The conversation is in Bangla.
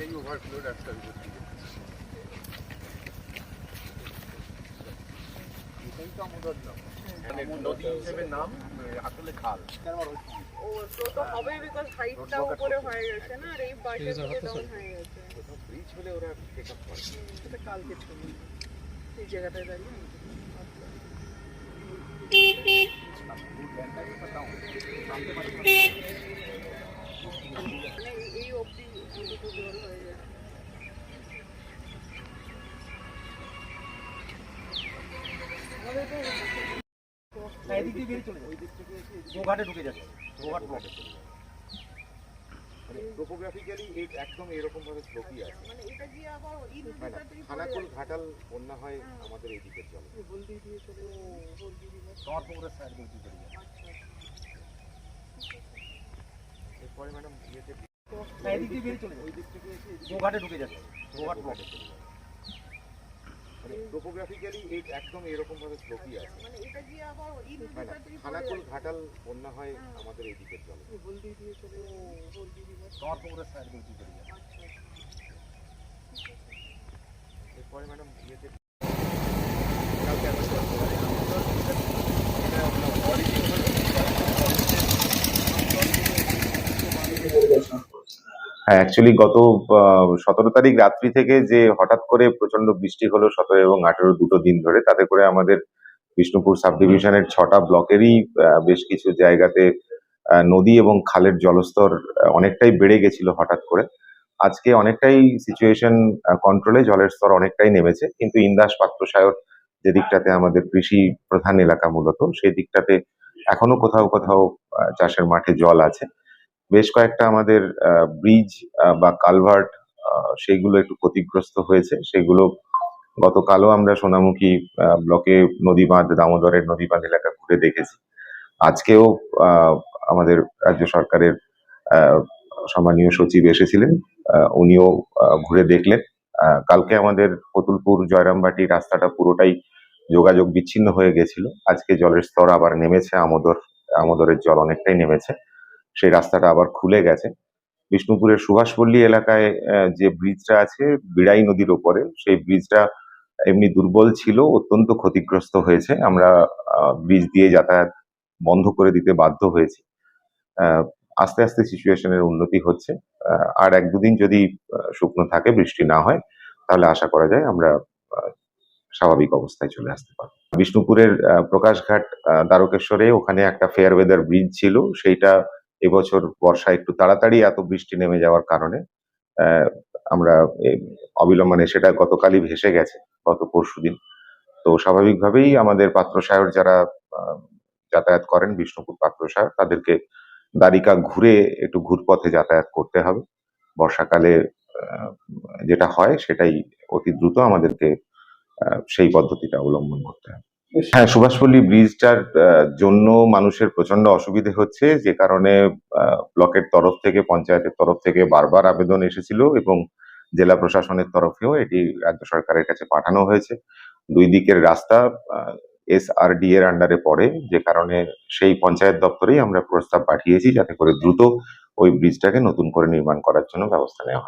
এটাই ওভারফ্লো রাস্তার উপর দিয়ে এটাই তো আমাদের নাম নদী হিসেবে নাম আসলে খাল। ও তো তো হবে বিকজ হাইটটা উপরে হয়ে গেছে না আর এই পাশে ডাউন হয়ে গেছে। ব্রিজ হলে ওরা টেক আপ করে। সেটা কালকে এই জায়গাটায় দাঁড়িয়ে এই- এই জল হয়ে যায়। এদিক বেরিয়ে চলে যায় গোঘাটে ঢুকে যাচ্ছে। গোঘাট ব্লকে মানে টোপোগ্রাফিক্যালি একদম এরকম ভাবে স্লোপই আছে। মানে এটা গিয়ে আবার এই নদীটাতেই খানাকুল ঘাটাল বন্যা হয় আমাদের এই দিকের জল। হলদি দিয়ে চলে হলদি দিয়ে তোমার পুকুরের সাইড দিয়ে বেরিয়ে যায় এরপরে ম্যাডাম ইয়েতে বেরিয়ে চলে যায় গোঘাটে ঢুকে যাচ্ছে গোঘাট মানে টোপোগ্রাফিক্যালি একদম এরকম ভাবে আছে মানে এই মানে ঘাটাল বন্যা হয় আমাদের এই দিকের জল হলদি দিয়ে চলে যায় হলদি দিয়ে তোমার পুকুরের সাইড দিয়ে বেরিয়ে যায় এরপরে ম্যাডাম ইয়েতে হ্যাঁ অ্যাকচুয়ালি গত সতেরো তারিখ রাত্রি থেকে যে হঠাৎ করে প্রচণ্ড বৃষ্টি হলো সতেরো এবং আঠেরো দুটো দিন ধরে, তাতে করে আমাদের বিষ্ণুপুর সাব ডিভিশনের ছটা ব্লকেরই বেশ কিছু জায়গাতে নদী এবং খালের জলস্তর অনেকটাই বেড়ে গেছিল হঠাৎ করে। আজকে অনেকটাই সিচুয়েশন কন্ট্রোলে জলের স্তর অনেকটাই নেমেছে, কিন্তু ইন্দাস পাত্রসায়র যে দিকটাতে আমাদের কৃষি প্রধান এলাকা মূলত, সেই দিকটাতে এখনও কোথাও কোথাও চাষের মাঠে জল আছে। বেশ কয়েকটা আমাদের ব্রিজ বা কালভার্ট সেইগুলো একটু ক্ষতিগ্রস্ত হয়েছে। সেগুলো গতকালও আমরা সোনামুখী ব্লকে নদী বাঁধ, দামোদরের নদী বাঁধ এলাকা ঘুরে দেখেছি। আজকেও আমাদের রাজ্য সরকারের সম্মানীয় সচিব এসেছিলেন উনিও ঘুরে দেখলেন। কালকে আমাদের কতুলপুর জয়রামবাটি রাস্তাটা পুরোটাই যোগাযোগ বিচ্ছিন্ন হয়ে গেছিল। আজকে জলের স্তর আবার নেমেছে, আমোদর, আমোদরের জল অনেকটাই নেমেছে। সেই রাস্তাটা আবার খুলে গেছে। বিষ্ণুপুরের সুভাষপল্লী এলাকায় যে ব্রিজটা আছে, বিড়াই নদীর ওপরে, সেই ব্রিজটা এমনি দুর্বল ছিল, অত্যন্ত ক্ষতিগ্রস্ত হয়েছে। আমরা ব্রিজ দিয়ে যাতায়াত বন্ধ করে দিতে বাধ্য হয়েছি। আস্তে আস্তে সিচুয়েশনের উন্নতি হচ্ছে। আর এক দুদিন যদি শুকনো থাকে, বৃষ্টি না হয়, তাহলে আশা করা যায় আমরা স্বাভাবিক অবস্থায় চলে আসতে পারব। বিষ্ণুপুরের প্রকাশঘাট দ্বারকেশ্বরে ওখানে একটা ফেয়ার ওয়েদার ব্রিজ ছিল। সেইটা এবছর বর্ষা একটু তাড়াতাড়ি এত বৃষ্টি নেমে যাওয়ার কারণে আমরা অবিলম্বনে সেটা গতকালই ভেসে গেছে, গত পরশুদিন তো স্বাভাবিকভাবেই আমাদের পাত্রসায়র যারা যাতায়াত করেন, বিষ্ণুপুর পাত্রসায়র তাদেরকে দ্বারিকা ঘুরে একটু ঘুরপথে যাতায়াত করতে হবে। বর্ষাকালে যেটা হয় সেটাই অতি দ্রুত আমাদেরকে সেই পদ্ধতিটা অবলম্বন করতে হবে। হ্যাঁ সুভাষপল্লী ব্রিজটার জন্য মানুষের প্রচণ্ড অসুবিধে হচ্ছে, যে কারণে ব্লকের তরফ থেকে, পঞ্চায়েতের তরফ থেকে বারবার আবেদন এসেছিল এবং জেলা প্রশাসনের তরফেও এটি রাজ্য সরকারের কাছে পাঠানো হয়েছে। দুই দিকের রাস্তা এস আর ডি এর আন্ডারে পড়ে, যে কারণে সেই পঞ্চায়েত দপ্তরেই আমরা প্রস্তাব পাঠিয়েছি যাতে করে দ্রুত ওই ব্রিজটাকে নতুন করে নির্মাণ করার জন্য ব্যবস্থা নেওয়া হয়।